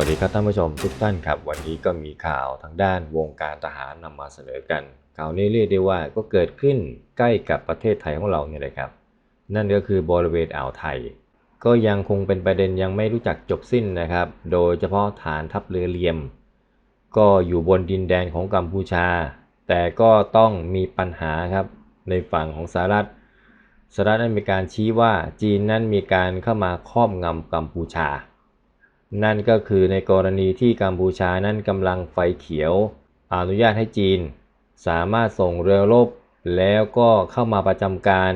วัสดีครับท่านผู้ชมทุกท่านครับ วันนี้ก็มีข่าวทางด้านวงการทหารนำมาเสนอกัน ข่าวนี้เรียกได้ว่าก็เกิดขึ้นใกล้กับประเทศไทยของเราเนี่ยเลยครับ นั่นก็คือบริเวณอ่าวไทย ก็ยังคงเป็นประเด็นยังไม่รู้จักจบสิ้นนะครับ โดยเฉพาะฐานทัพเรือเลียม ก็อยู่บนดินแดนของกัมพูชา แต่ก็ต้องมีปัญหาครับในฝั่งของสหรัฐสหรัฐนั้นมีการชี้ว่าจีนนั้นมีการเข้ามาครอบงำกัมพูชา นั่นก็คือในกรณีที่กัมพูชานั้นกำลังไฟเขียวอนุญาตให้จีน สามารถส่งเรือรบแล้วก็เข้ามาประจำการ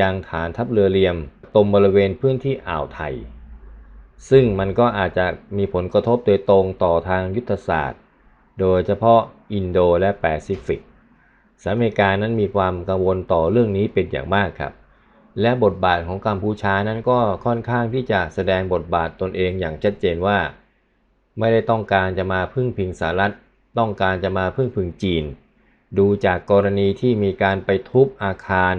ยังฐานทัพเรือเหลียมตรงบริเวณพื้นที่อ่าวไทย ซึ่งมันก็อาจจะมีผลกระทบโดยตรงต่อทางยุทธศาสตร์ โดยเฉพาะอินโดและแปซิฟิกสหรัฐอเมริกานั้นมีความกังวลต่อเรื่องนี้เป็นอย่างมากครับ และบทบาทของกัมพูชานั้นก็ค่อนข้างที่จะแสดงบทบาทตนเองอย่างชัดเจนว่า ไม่ได้ต้องการจะมาพึ่งพิงสหรัฐ ต้องการจะมาพึ่งพิงจีน ดูจากกรณีที่มีการไปทุบอาคาร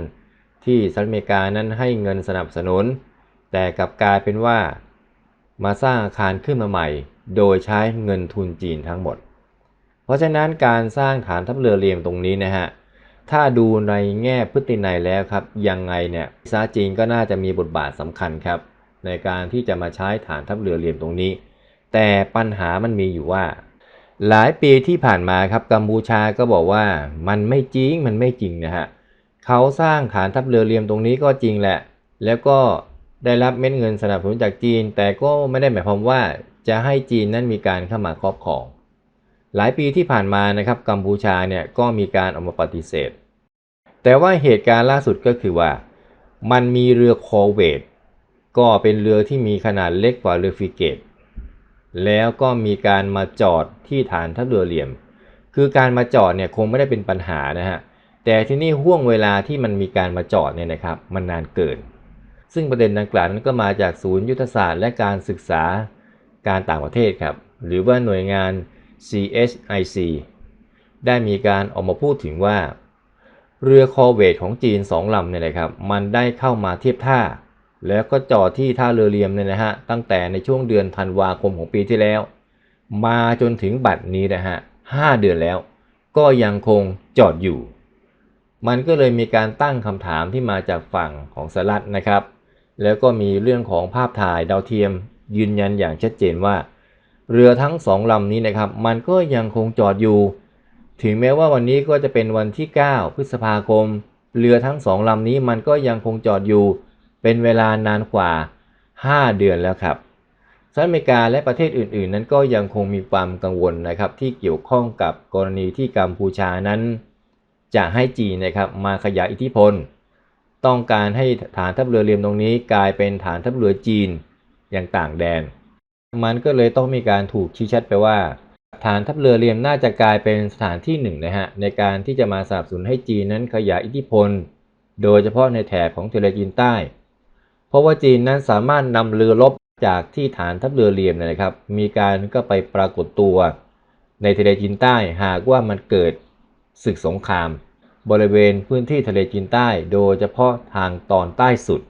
ที่สหรัฐอเมริกานั้นให้เงินสนับสนุน แต่กลับกลายเป็นว่า มาสร้างอาคารขึ้นมาใหม่ โดยใช้เงินทุนจีนทั้งหมด เพราะฉะนั้นการสร้างฐานทัพเรือเรียมตรงนี้นะฮะ ถ้าดูในแง่พฤตินัยแล้วครับ ยังไงเนี่ยซาจีนก็น่าจะมีบทบาทสำคัญครับ ในการที่จะมาใช้ฐานทัพเรือเรียมตรงนี้ แต่ปัญหามันมีอยู่ว่า หลายปีที่ผ่านมาครับกัมพูชาก็บอกว่ามันไม่จริงมันไม่จริงนะฮะเขาสร้างฐานทัพเรือเรียมตรงนี้ก็จริงแหละ แล้วก็ได้รับเม็ดเงินสนับสนุนจากจีน แต่ก็ไม่ได้หมายความว่าจะให้จีนนั้นมีการเข้ามาครอบครอง หลายปีที่ผ่านมานะครับกัมพูชาเนี่ยก็มีการออกมาปฏิเสธ แต่ว่าเหตุการณ์ล่าสุดก็คือว่า มันมีเรือคอเวตก็เป็นเรือที่มีขนาดเล็กกว่าเรือฟริเกต แล้วก็มีการมาจอดที่ฐานทัพเรือเหลี่ยม คือการมาจอดเนี่ยคงไม่ได้เป็นปัญหานะฮะแต่ที่นี่ห่วงเวลาที่มันมีการมาจอดเนี่ยนะครับมันนานเกิน ซึ่งประเด็นดังกล่าวนั้นก็มาจากศูนย์ยุทธศาสตร์และการศึกษาการต่างประเทศครับหรือว่าหน่วยงาน CHIC ได้มีการออกมาพูดถึงว่า เรือคอเวตของจีน2ลำเนี่ยนะครับ มันได้เข้ามาเทียบท่า แล้วก็จอดที่ท่าเรือเลียมเนี่ยนะฮะ ตั้งแต่ในช่วงเดือนธันวาคมของปีที่แล้ว มาจนถึงบัดนี้นะฮะ5เดือนแล้ว ก็ยังคงจอดอยู่ มันก็เลยมีการตั้งคำถามที่มาจากฝั่งของสหรัฐนะครับ แล้วก็มีเรื่องของภาพถ่ายดาวเทียมยืนยันอย่างชัดเจนว่า เรือทั้งสองลำนี้นะครับ มันก็ยังคงจอดอยู่ ถึงแม้ว่าวันนี้ก็จะเป็นวันที่ 9 พฤษภาคม เรือทั้งสองลำนี้มันก็ยังคงจอดอยู่ เป็นเวลานานกว่า 5 เดือนแล้วครับสหรัฐอเมริกาและประเทศอื่น ๆ นั้นก็ยังคงมีความกังวลนะครับ ที่เกี่ยวข้องกับกรณีที่กัมพูชานั้น จะให้จีนนะครับมาขยายอิทธิพล ต้องการให้ฐานทัพเรือเรียมตรงนี้กลายเป็นฐานทัพเรือจีนอย่างต่างแดน มันก็เลยต้องมีการถูกชี้ชัดไปว่าฐานทัพเรือเรียมน่าจะกลายเป็นสถานที่หนึ่งนะฮะในการที่จะมาสนับสนุนให้จีนนั้นขยายอิทธิพล โดยเฉพาะในแถบของทะเลจีนใต้ เพราะว่าจีนนั้นสามารถนำเรือรบจากที่ฐานทัพเรือเรียมนะครับ มีการก็ไปปรากฏตัว ในทะเลจีนใต้หากว่ามันเกิดศึกสงคราม บริเวณพื้นที่ทะเลจีนใต้ โดยเฉพาะทางตอนใต้สุด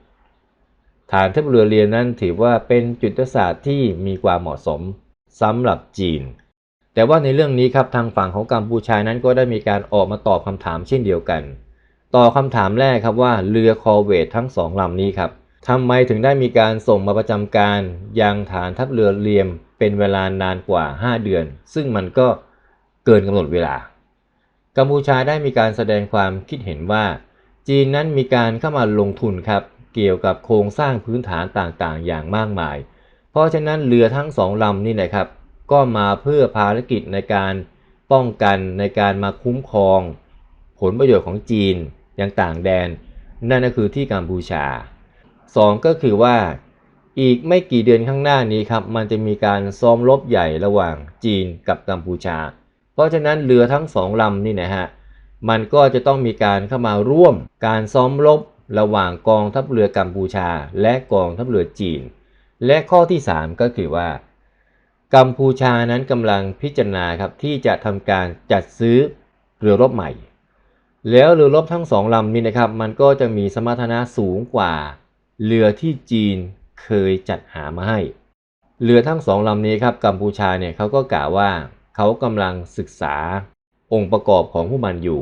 ฐานทัพเรือเรียมนั้นถือว่าเป็นจุดศาสตร์ที่มีความเหมาะสมสำหรับจีน แต่ว่าในเรื่องนี้ครับทางฝั่งของกัมพูชานั้นก็ได้มีการออกมาตอบคำถามเช่นเดียวกัน ต่อคำถามแรกครับว่าเรือคอเวตทั้งสองลำนี้ครับทำไมถึงได้มีการส่งมาประจำการยังฐานทัพเรือเรียมเป็นเวลานานกว่า 5 เดือน ซึ่งมันก็เกินกำหนดเวลา กัมพูชาได้มีการแสดงความคิดเห็นว่า จีนนั้นมีการเข้ามาลงทุนครับ เกี่ยวกับโครงสร้างพื้นฐานต่างๆ อย่างมากมาย เพราะฉะนั้นเรือทั้งสองลำนี่นะครับ ก็มาเพื่อภารกิจในการป้องกันในการมาคุ้มครอง ผลประโยชน์ของจีนอย่างต่างแดน นั่นก็คือที่กัมพูชา 2 ก็คือว่าอีกไม่กี่เดือนข้างหน้านี้ครับ มันจะมีการซ้อมรบใหญ่ระหว่างจีนกับกัมพูชา เพราะฉะนั้นเรือทั้งสองลำนี่นะฮะ มันก็จะต้องมีการเข้ามาร่วมการซ้อมรบ ระหว่างกองทัพเรือกัมพูชา และกองทัพเรือจีน และข้อที่ 3 ก็คือว่า กัมพูชานั้นกำลังพิจารณาครับที่จะทำการจัดซื้อเรือรบใหม่ แล้วเรือรบทั้งสองลำนี้นะครับ มันก็จะมีสมรรถนะสูงกว่าเรือที่จีนเคยจัดหามาให้ เรือทั้งสองลำนี้ครับกัมพูชาเนี่ยเขาก็กล่าวว่าเขากำลังศึกษาองค์ประกอบของผู้มันอยู่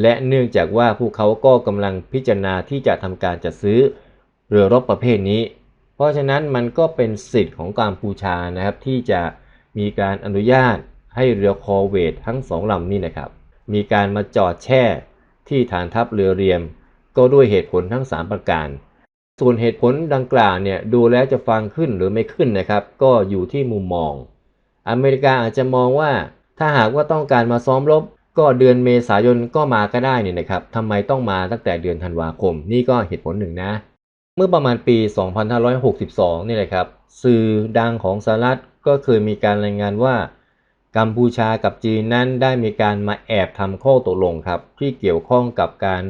และเนื่องจากว่าพวกเขาก็กำลังพิจารณาที่จะทำการจัดซื้อเรือรบประเภทนี้ เพราะฉะนั้นมันก็เป็นสิทธิ์ของกัมพูชานะครับ ที่จะมีการอนุญาตให้เรือคอเวททั้งสองลำนี้นะครับ มีการมาจอดแช่ที่ฐานทัพเรือเรียม ก็ด้วยเหตุผลทั้ง 3 ประการ ส่วนเหตุผลดังกล่าวเนี่ยดูแล้วจะฟังขึ้นหรือไม่ขึ้นนะครับ ก็อยู่ที่มุมมอง อเมริกาอาจจะมองว่าถ้าหากว่าต้องการมาซ้อมรบ ก็เดือนเมษายนก็มาก็ได้เนี่ยนะครับทำไมต้องมาตั้งแต่เดือนธันวาคม นี่ก็เหตุผลหนึ่งนะ เมื่อประมาณปี 2562นี่แหละครับ สื่อดังของสหรัฐก็เคยมีการรายงานว่า กัมพูชากับจีนนั้นได้มีการมาแอบทำข้อตกลงครับ ที่เกี่ยวข้องกับการ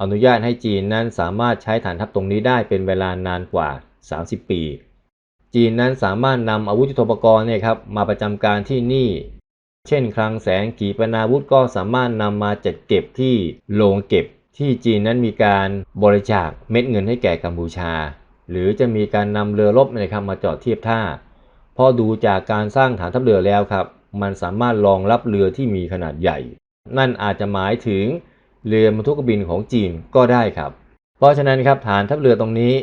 อนุญาตให้จีนนั้นสามารถใช้ฐานทัพตรงนี้ได้เป็นเวลานานกว่า 30 ปี จีนนั้นสามารถนำอาวุธยุทโธปกรณ์เนี่ยครับมาประจำการที่นี่ เช่นคลังแสงขีปนาวุธก็สามารถนำมาจัดเก็บที่โรงเก็บที่จีนนั้นมีการบริจาคเม็ดเงินให้แก่กัมพูชา หรือจะมีการนำเรือรบนะครับมาจอดเทียบท่าพอดูจากการสร้างฐานทัพเรือแล้วครับ มันสามารถรองรับเรือที่มีขนาดใหญ่ นั่นอาจจะหมายถึงเรือบรรทุกบินของจีนก็ได้ครับ เพราะฉะนั้นครับฐานทัพเรือตรงนี้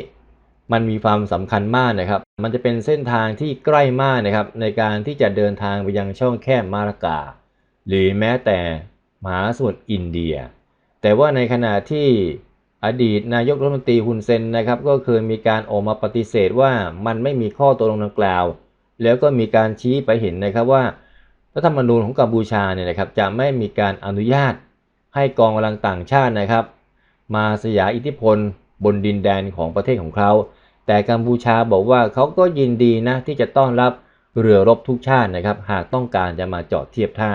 มันมีความสำคัญมากนะครับ มันจะเป็นเส้นทางที่ใกล้มากนะครับ ในการที่จะเดินทางไปยังช่องแคบมาลากา หรือแม้แต่มหาสมุทรอินเดีย แต่ว่าในขณะที่อดีตนายกรัฐมนตรีฮุนเซนนะครับ ก็เคยมีการออกมาปฏิเสธว่ามันไม่มีข้อตกลงดังกล่าว แล้วก็มีการชี้ไปเห็นนะครับว่ารัฐธรรมนูญของกัมพูชาเนี่ยนะครับจะไม่มีการอนุญาตให้กองกำลังต่างชาตินะครับ มาสยาอิทธิพล บนดินแดนของประเทศของเขา แต่กัมพูชาบอกว่าเขาก็ยินดีนะที่จะต้อนรับเรือรบทุกชาตินะครับ หากต้องการจะมาจอดเทียบท่า